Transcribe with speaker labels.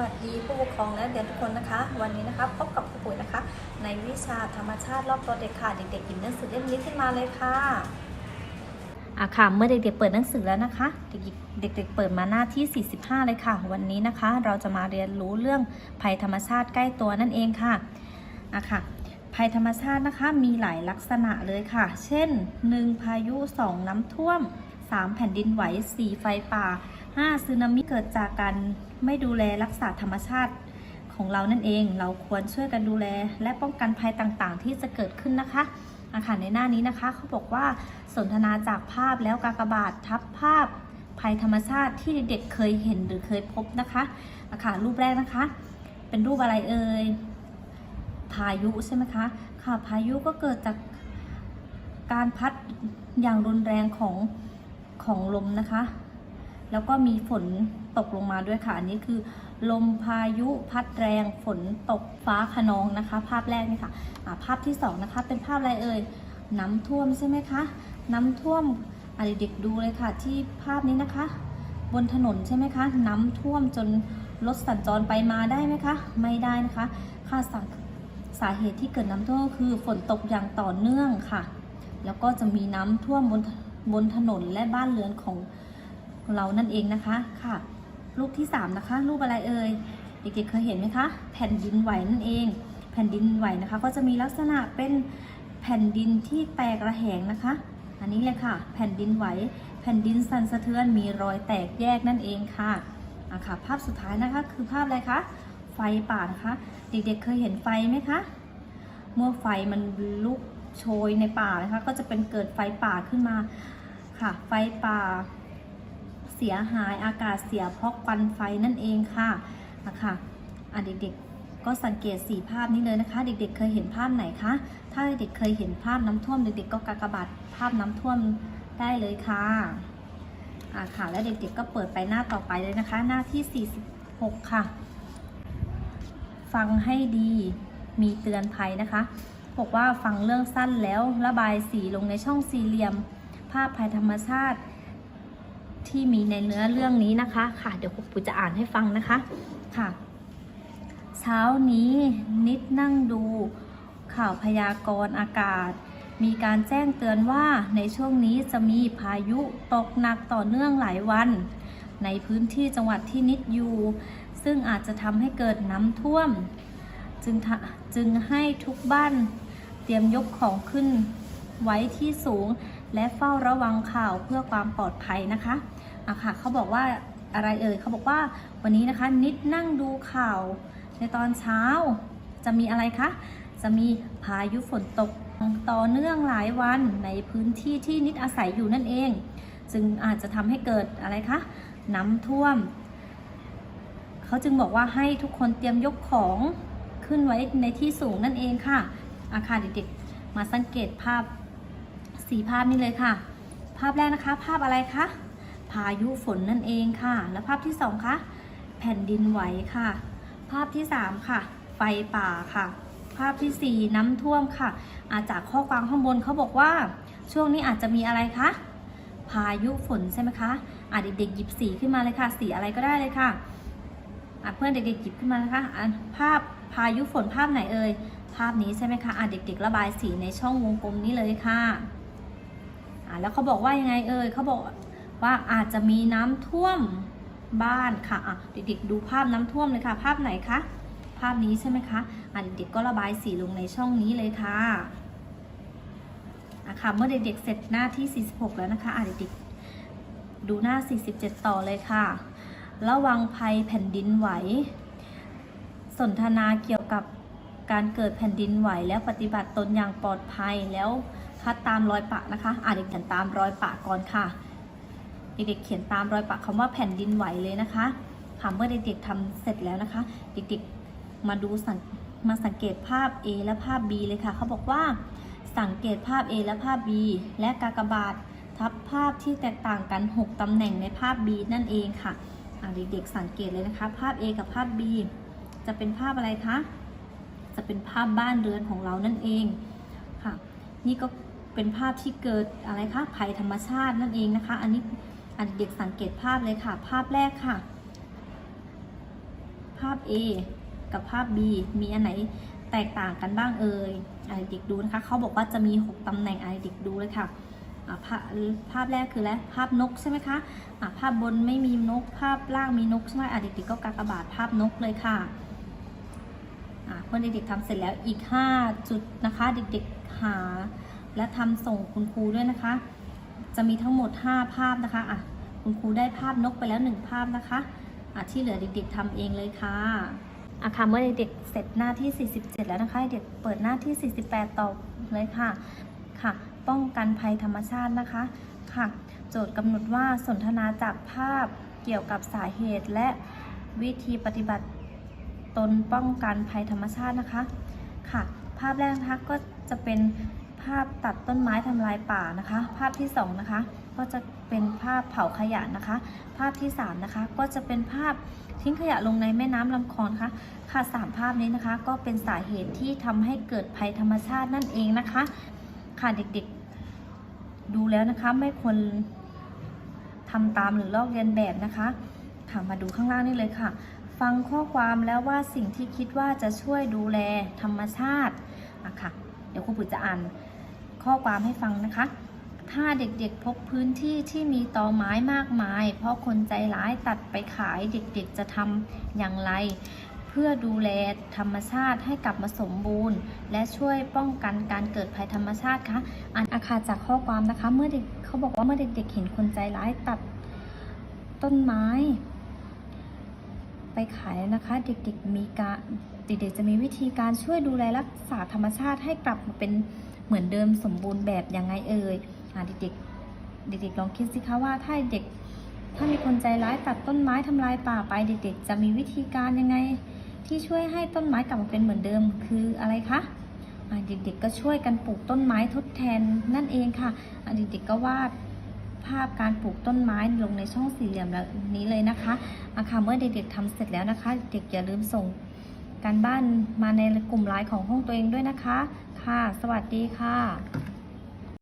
Speaker 1: วัสดีผู้ปกครองและเรียนทุกคนนะคะ วันนี้นะคะพบกับครูปุ๋ยนะคะ ในวิชาธรรมชาติรอบตัวเด็กค่ะ เด็กๆหยิบหนังสือเล่มนี้ขึ้นมาเลยค่ะอะค่ะเมื่อเด็กๆเปิดหนังสือแล้วนะคะ เด็กๆเด็กๆเปิดมาหน้าที่ 45 เลยค่ะ วันนี้นะคะ เราจะมาเรียนรู้เรื่องภัยธรรมชาติใกล้ตัวนั่นเองค่ะอะค่ะ ภัยธรรมชาตินะคะมีหลายลักษณะเลยค่ะ เช่น 1. พายุ 2. น้ำท่วม 3. แผ่นดินไหว 4. ไฟป่า 5. สึนามิเกิดจากการไม่ดูแลรักษาธรรมชาติของเรานั่นเอง เราควรช่วยกันดูแล และป้องกันภัยต่างๆ ที่จะเกิดขึ้นนะคะอาคารในหน้านี้นะคะเขาบอกว่าสนทนาจากภาพแล้วกากบาททับภาพภัยธรรมชาติที่เด็กๆเคยเห็นหรือเคยพบนะคะอาคารรูปแรกนะคะ เป็นรูปอะไรเอ่ยพายุใช่ไหมคะค่ะพายุก็เกิดจากการพัดอย่างรุนแรงของ ของลมนะคะ แล้วก็มีฝนตกลงมาด้วยค่ะ อันนี้คือ ลมพายุพัดแรงฝนตกฟ้าขนองนะคะ ภาพแรกนี่ค่ะภาพที่สองนะคะ เป็นภาพอะไรเอ่ยน้ำท่วมใช่ไหมคะ น้ำท่วมอเด็กๆดูเลยค่ะ ที่ภาพนี้นะคะ บนถนนใช่ไหมคะ น้ำท่วมจนรถสัญจรไปมาได้ไหมคะ ไม่ได้นะคะ ค่ะสาสาเหตุที่เกิดน้ำท่วมก็คือฝนตกอย่างต่อเนื่องค่ะ แล้วก็จะมีน้ำท่วมบน บนถนนและบ้านเรือนของเรานั่นเองนะคะค่ะ รูปที่สามนะคะ รูปอะไรเอ่ยเด็กๆเคยเห็นไหมคะ แผ่นดินไหวนั่นเอง แผ่นดินไหวนะคะ ก็จะมีลักษณะเป็นแผ่นดินที่แตกระแหงนะคะ อันนี้เลยค่ะ แผ่นดินไหว แผ่นดินสั่นสะเทือนมีรอยแตกแยกนั่นเองค่ะอะค่ะ ภาพสุดท้ายนะคะคือภาพอะไรคะไฟป่านะคะ เด็กๆเคยเห็นไฟไหมคะเมื่อไฟมันลุก โชยในป่านะคะ ก็จะเป็นเกิดไฟป่าขึ้นมาค่ะ ไฟป่าเสียหายอากาศเสียเพราะควันไฟนั่นเองค่ะนะคะอะเด็กๆ ก็สังเกตสีภาพนี้เลยนะคะ เด็กๆ เคยเห็นภาพไหนคะ ถ้าเด็กเคยเห็นภาพน้ำท่วมเด็กๆ ก็กากบาทภาพน้ำท่วมได้เลยค่ะอะค่ะแล้วเด็กๆ ก็เปิดไปหน้าต่อไปเลยนะคะ หน้าที่ 46 ค่ะ ฟังให้ดีมีเตือนภัยนะคะ บอกว่าฟังเรื่องสั้นแล้วระบายสีลงในช่องสี่เหลี่ยม ภาพภัยธรรมชาติ ที่มีในเนื้อเรื่องนี้นะคะค่ะ เดี๋ยวครูจะอ่านให้ฟังนะคะค่ะ เช้านี้นิดนั่งดู ข่าวพยากรณ์อากาศ มีการแจ้งเตือนว่าในช่วงนี้จะมีพายุตกหนักต่อเนื่องหลายวัน ในพื้นที่จังหวัดที่นิดอยู่ ซึ่งอาจจะทำให้เกิดน้ำท่วม จึงจึงให้ทุกบ้าน เตรียมยกของขึ้นไว้ที่สูง และเฝ้าระวังข่าวเพื่อความปลอดภัยนะคะอะค่ะเขาบอกว่าอะไรเอ่ยเขาบอกว่าวันนี้นะคะนิดนั่งดูข่าวในตอนเช้าจะมีอะไรคะ จะมีพายุฝนตกต่อเนื่องหลายวันในพื้นที่ที่นิดอาศัยอยู่นั่นเอง จึงอาจจะทำให้เกิดอะไรคะ น้ำท่วม เขาจึงบอกว่าให้ทุกคนเตรียมยกของขึ้นไว้ในที่สูงนั่นเองค่ะ อาคารเด็กๆ มาสังเกตภาพสีภาพนี้เลยค่ะ ภาพแรกนะคะ ภาพอะไรคะ พายุฝนนั่นเองค่ะ แล้วภาพที่สองคะแผ่นดินไหวค่ะ ภาพที่สามค่ะ ไฟป่าค่ะ ภาพที่สี่น้ำท่วมค่ะ อาจากข้อความข้างบนเขาบอกว่า ช่วงนี้อาจจะมีอะไรคะพายุฝนใช่ไหมคะอะเด็กๆหยิบสีขึ้นมาเลยค่ะ สีอะไรก็ได้เลยค่ะอะเพื่อนเด็กๆหยิบขึ้นมานะคะอะภาพพายุฝนภาพไหนเอ่ย ภาพนี้ใช่ไหมคะอะเด็กๆ ระบายสีในช่องวงกลมนี้เลยค่ะอะแล้วเขาบอกว่ายังไงเอ่ยเขาบอกว่าอาจจะมีน้ำท่วมบ้านค่ะอะเด็กๆ ดูภาพน้ำท่วมเลยค่ะ ภาพไหนคะภาพนี้ใช่ไหมคะอะเด็กๆก็ระบายสีลงในช่องนี้เลยค่ะอะค่ะเมื่อเด็กๆเสร็จหน้าที่ 46 แล้วนะคะอะเด็กๆดูหน้า 47 ต่อเลยค่ะ ระวังภัยแผ่นดินไหว สนทนาเกี่ยวกับ การเกิดแผ่นดินไหวแล้วปฏิบัติตนอย่างปลอดภัยแล้วคัดตามรอยปะนะคะ อ่านเด็กเขียนตามรอยปะก่อนค่ะ เด็กๆเขียนตามรอยปะคำว่าแผ่นดินไหวเลยนะคะค่ะเมื่อเด็กๆทำเสร็จแล้วนะคะ เด็กๆมาดูสังมาสังเกตภาพ A และภาพ B เลยค่ะ เขาบอกว่า สังเกตภาพ A และภาพ B และกากบาททับภาพที่แตกต่างกัน 6 ตำแหน่งในภาพ B นั่นเองค่ะอะเด็กๆสังเกตเลยนะคะ ภาพ A กับภาพ B จะเป็นภาพอะไรคะ จะเป็นภาพบ้านเรือนของเรานั่นเองค่ะ นี่ก็เป็นภาพที่เกิดอะไรคะภัยธรรมชาตินั่นเองนะคะ อันนี้อันเด็กสังเกตภาพเลยค่ะ ภาพแรกค่ะ ภาพ A กับภาพ B มีอันไหนแตกต่างกันบ้างเอ่ยอะเด็กดูนะคะเขาบอกว่าจะมี 6ตำแหน่งอะเด็กดูเลยค่ะภาพภาพแรกคืออะไรภาพนกใช่ไหมคะะภาพบนไม่มีนก ภาพล่างมีนกใช่ไหมอะเด็กๆก็กากบาทภาพนกเลยค่ะ อะเมื่อเด็กๆทำเสร็จแล้วอีก 5 จุดนะคะ เด็กๆหา และทำส่งคุณครูด้วยนะคะ จะมีทั้งหมด 5 ภาพนะคะอะคุณครูได้ภาพนกไปแล้ว 1 ภาพนะคะอะที่เหลือเด็กๆทำเองเลยค่ะอะค่ะเมื่อเด็กๆเสร็จหน้าที่ 47 แล้วนะคะ เด็กเปิดหน้าที่ 48 ต่อเลยค่ะค่ะ ป้องกันภัยธรรมชาตินะคะค่ะ โจทย์กำหนดว่าสนทนาจากภาพเกี่ยวกับสาเหตุและวิธีปฏิบัติ ตนป้องกันภัยธรรมชาตินะคะค่ะ ภาพแรกนะคะก็จะเป็นภาพตัดต้นไม้ทำลายป่านะคะ ภาพที่สองนะคะก็จะเป็นภาพเผาขยะนะคะ ภาพที่สามนะคะก็จะเป็นภาพทิ้งขยะลงในแม่น้ำลำคลองนะคะค่ะสามภาพนี้นะคะ ก็เป็นสาเหตุที่ทำให้เกิดภัยธรรมชาตินั่นเองนะคะ ค่ะเด็กๆดูแล้วนะคะไม่ควรทำตามหรือลอกเลียนแบบนะคะค่ะมาดูข้างล่างนี่เลยค่ะ ฟังข้อความแล้วว่าสิ่งที่คิดว่าจะช่วยดูแลธรรมชาติอะค่ะ เดี๋ยวครูปุ๋ยจะอ่านข้อความให้ฟังนะคะ ถ้าเด็กๆพบพื้นที่ที่มีตอไม้มากมาย เพราะคนใจร้ายตัดไปขายเด็กๆจะทำอย่างไร เพื่อดูแลธรรมชาติให้กลับมาสมบูรณ์ และช่วยป้องกันการเกิดภัยธรรมชาติคะอ่านอาคาจากข้อความนะคะ เมื่อเด็กเขาบอกว่าเมื่อเด็กๆเห็นคนใจร้ายตัดต้นไม้ ไปขายนะคะ เด็กๆมีการเด็กๆจะมีวิธีการช่วยดูแลรักษาธรรมชาติให้กลับมาเป็นเหมือนเดิมสมบูรณ์แบบยังไงเอ่ยเด็กๆเด็กๆลองคิดสิคะว่าถ้าเด็กถ้ามีคนใจร้ายตัดต้นไม้ทำลายป่าไปเด็กๆ จะมีวิธีการยังไง ที่ช่วยให้ต้นไม้กลับมาเป็นเหมือนเดิมคืออะไรคะเด็กๆก็ช่วยกันปลูกต้นไม้ทดแทนนั่นเองค่ะอะเด็กๆก็วาด ภาพการปลูกต้นไม้ลงในช่องสี่เหลี่ยมแบบนี้เลยนะคะอะค่ะเมื่อเด็กๆทำเสร็จแล้วนะคะ เด็กอย่าลืมส่งการบ้านมาในกลุ่มไลน์ของห้องตัวเองด้วยนะคะ ค่ะ สวัสดีค่ะ